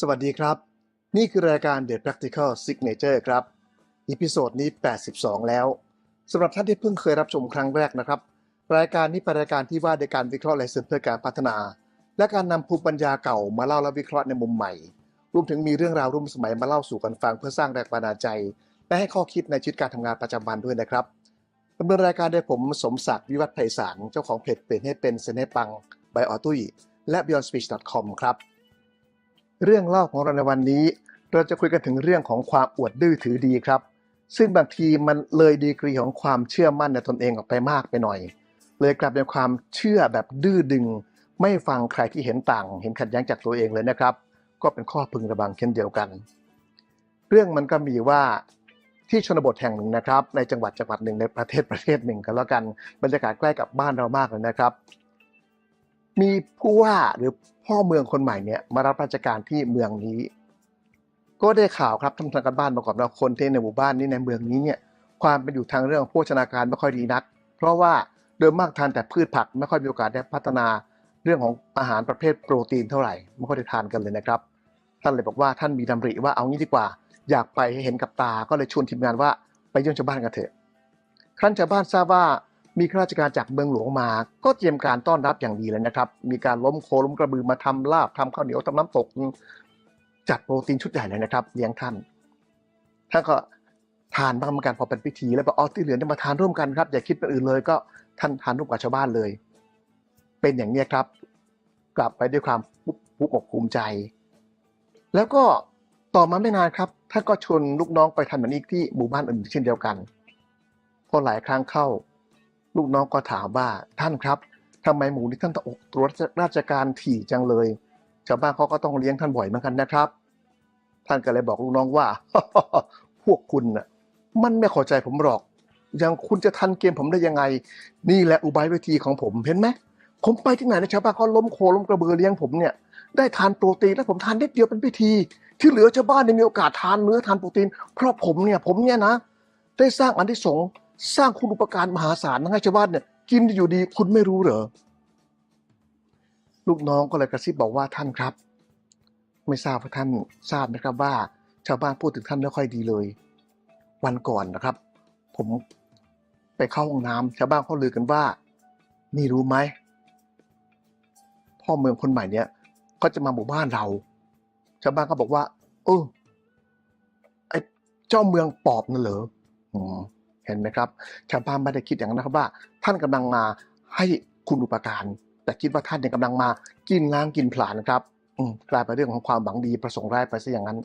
สวัสดีครับ นี่คือรายการ The Practical Signature ครับ อีพิโซดนี้ 82 แล้วสำหรับท่านที่เพิ่งเคยรับชมครั้งแรกนะครับ รายการนี้เป็นรายการที่ว่าด้วยการวิเคราะห์ลายเซ็นเพื่อการพัฒนา และการนำภูมิปัญญาเก่ามาเล่าและวิเคราะห์ในมุมใหม่ รวมถึงมีเรื่องราวร่วมสมัยมาเล่าสู่กันฟังเพื่อสร้างแรงบันดาลใจ และให้ข้อคิดในชีวิตการทำงานประจำวันด้วยนะครับดำเนินรายการโดยผมสมศักดิ์วิวัฒน์ไพศาลเจ้าของเพจเปลี่ยนให้เป็นเซเนปังบายออตุ้ยและ beyondspeech.com ครับ เรื่องเล่าของเราในวันนี้ เราจะคุยกันถึงเรื่องของความอวดดื้อถือดีครับ ซึ่งบางทีมันเลยดีกรีของความเชื่อมั่นในตนเองออกไปมากไปหน่อย เลยกลายเป็นความเชื่อแบบดื้อดึง ไม่ฟังใครที่เห็นต่าง เห็นขัดแย้งจากตัวเองเลยนะครับ ก็เป็นข้อพึงระวังเช่นเดียวกัน เรื่องมันก็มีว่าที่ชนบทแห่งหนึ่งนะครับ ในจังหวัดจังหวัดหนึ่งในประเทศประเทศหนึ่งกันแล้วกันบรรยากาศใกล้กับบ้านเรามากเลยนะครับ มีผู้ว่าหรือพ่อเมืองคนใหม่เนี่ยมารับราชการที่เมืองนี้ ก็ได้ข่าวครับทำทางการบ้านมาก่อนว่าคนที่ในหมู่บ้านนี้ในเมืองนี้เนี่ยความเป็นอยู่ทางเรื่องโภชนาการไม่ค่อยดีนัก เพราะว่าโดยมากทานแต่พืชผักไม่ค่อยมีโอกาสได้พัฒนาเรื่องของอาหารประเภทโปรตีนเท่าไหร่ไม่ค่อยได้ทานกันเลยนะครับ ท่านเลยบอกว่าท่านมีดำริว่าเอางี้ดีกว่า อยากไปให้เห็นกับตาก็เลยชวนทีมงานว่าไปเยี่ยมชาวบ้านกันเถอะ ครั้นชาวบ้านทราบว่า มีข้าราชการจากเมืองหลวงมา ก็เตรียมการต้อนรับอย่างดีเลยนะครับ มีการล้มโคล้มกระบือมาทำลาบทำข้าวเหนียวทำน้ำตก จัดโปรตีนชุดใหญ่เลยนะครับเลี้ยงท่านท่านก็ทานบ้างเหมือนกันพอเป็นพิธีแล้วบอกอ๋อที่เหลือเนี่ยมาทานร่วมกันครับอย่าคิดเป็นอื่นเลยก็ท่านทานร่วมกับชาวบ้านเลย เป็นอย่างนี้ครับ กลับไปด้วยความภูมิอกภูมิใจ แล้วก็ต่อมาไม่นานครับท่านก็ชวนลูกน้องไปทำแบบนี้ที่หมู่บ้านอื่นเช่นเดียวกันพอหลายครั้งเข้า ลูกน้องก็ถามว่าท่านครับทำไมหมูนี้ท่านต้องอกตรวจราชการถี่จังเลยชาวบ้านเขาก็ต้องเลี้ยงท่านบ่อยเหมือนกันนะครับ ท่านก็เลยบอกลูกน้องว่า พวกคุณน่ะ มันไม่เข้าใจผมหรอก ยังคุณจะทันเกมผมได้ยังไง นี่แหละอุบายวิธีของผมเห็นไหมผมไปที่ไหนนะชาวบ้านเขาล้มโคล้มกระเบือเลี้ยงผมเนี่ยได้ทานโปรตีนแล้วผมทานนิดเดียวเป็นพิธี ที่เหลือชาวบ้านเนี่มีโอกาสทานเนื้อทานโปรตีนเพราะผมเนี่ยผมเนี่ยนะ ได้สร้างอันที่สง สร้างคุณอุปการมหาศาลให้ชาวบ้านเนี่ยกินอยู่ดีคุณไม่รู้เหรอ ลูกน้องก็เลยกระซิบบอกว่าท่านครับ ไม่ทราบว่าท่านทราบนะครับว่า ชาวบ้านพูดถึงท่านไม่ค่อยดีเลย วันก่อนนะครับ ผมไปเข้าห้องน้ำชาวบ้านเขาลือกันว่านี่รู้ไหมพ่อเมืองคนใหม่เนี่ย ก็จะมาหมู่บ้านเรา ชาวบ้านก็บอกว่า เออไอ้เจ้าเมืองปอบนั่นเหรออืม เห็นไหมครับชาวบ้านไม่ได้คิดอย่างนั้นครับว่า ท่านกำลังมาให้คุณอุปการ แต่คิดว่าท่านเนี่ยกำลังมากินล้างกินผลาญนะครับกลายเป็นเรื่องของความหวังดีประสงค์ร้ายไปซะอย่างนั้น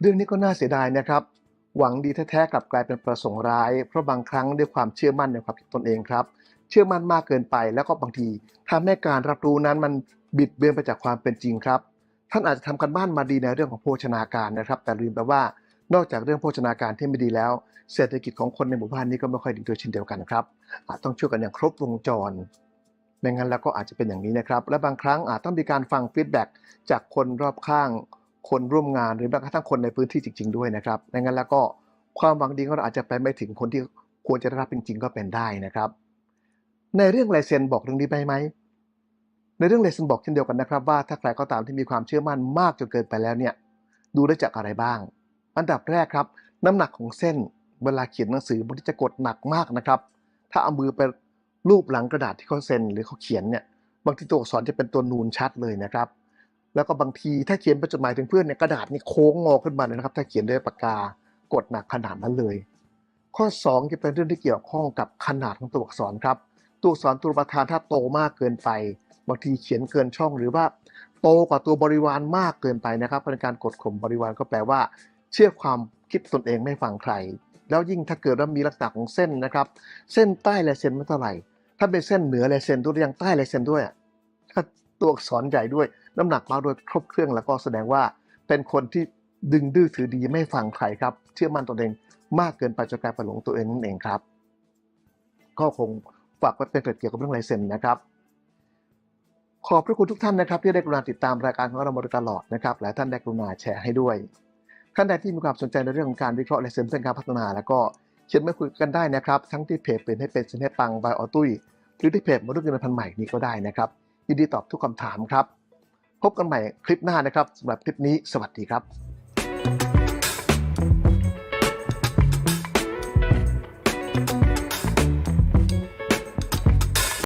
เรื่องนี้ก็น่าเสียดายนะครับ หวังดีแท้ๆกลับกลายเป็นประสงค์ร้าย เพราะบางครั้งด้วยความเชื่อมั่นในความคิดตนเองครับ ชื่อมั่นมากเกินไป แล้วก็บางทีทำให้การรับรู้นั้นมันบิดเบือนไปจากความเป็นจริงครับ ท่านอาจจะทำกันบ้านมาดีในเรื่องของโภชนาการนะครับ แต่ลืมไปว่านอกจากเรื่องโภชนาการที่ไม่ดีแล้ว เศรษฐกิจของคนในหมู่บ้านนี้ก็ไม่ค่อยดีด้วยเช่นเดียวกันครับอาจต้องช่วยกันอย่างครบวงจรไม่งั้นแล้วก็อาจจะเป็นอย่างนี้นะครับ และบางครั้งอาจต้องมีการฟังฟีดแบ็กจากคนรอบข้าง คนร่วมงานหรือแม้กระทั่งคนในพื้นที่จริง ๆ ด้วยนะครับไม่งั้นแล้วก็ความหวังดีของเราอาจจะไปไม่ถึงคนที่ควรจะได้รับจริง ๆ ก็เป็นได้นะครับ ในเรื่องลายเซ็นบอกเรื่องนี้ไปไหม ในเรื่องลายเซ็นบอกเช่นเดียวกันนะครับว่าถ้าใครก็ตามที่มีความเชื่อมั่นมากจนเกินไปแล้วเนี่ยดูได้จากอะไรบ้าง อันดับแรกครับ น้ำหนักของเส้นเวลาเขียนหนังสือบางทีจะกดหนักมากนะครับ ถ้าเอามือไปรูปหลังกระดาษที่เขาเซ็นหรือเขาเขียนเนี่ยบางทีตัวอักษรจะเป็นตัวนูนชัดเลยนะครับ แล้วก็บางทีถ้าเขียนเป็นจดหมายถึงเพื่อนเนี่ยกระดาษนี่โค้งงอขึ้นมาเลยนะครับ ถ้าเขียนด้วยปากกากดหนักขนาดนั้นเลย ข้อ 2 จะเป็นเรื่องที่เกี่ยวข้องกับขนาดของตัวอักษรครับ ตัวอักษรตัวประธานถ้าโตมากเกินไป บางทีเขียนเกินช่องหรือว่าโตกว่าตัวบริวารมากเกินไปนะครับเป็นการกดข่มบริวารก็แปลว่า เชื่อความคิดตนเองไม่ฟังใคร แล้วยิ่งถ้าเกิดว่ามีลักษณะของเส้นนะครับ เส้นใต้ลายเซ็นไม่เท่าไหร่ ถ้าเป็นเส้นเหนือลายเซ็นด้วยยังใต้ลายเซ็นด้วยอะถ้าตัวอักษรใหญ่ด้วย น้ำหนักมากด้วยครบเครื่องแล้วก็แสดงว่าเป็นคนที่ดึงดื้อถือดีไม่ฟังใครครับ เชื่อมั่นตนเองมากเกินไปจนกลายเป็นหลงตัวเองนั่นเองครับ ก็คง ฝากไว้เป็นเกร็ดเกี่ยวกับเรื่องลายเซ็นนะครับ ขอบพระคุณทุกท่านนะครับ ที่ได้กรุณาติดตามรายการของเรามาโดยตลอดนะครับและท่านได้กรุณาแชร์ให้ด้วย ท่านใดที่มีความสนใจในเรื่องของการวิเคราะห์และเสริมสร้างการพัฒนา แล้วก็เขียนมาคุยกันได้นะครับ ทั้งที่เพจเป็นให้เป็นเซนให้ปังบายออตุ้ยหรือที่เพจมนุษย์เงินพันใหม่นี้ก็ได้นะครับยินดีตอบทุกคำถามครับ พบกันใหม่คลิปหน้านะครับสำหรับคลิปนี้สวัสดีครับ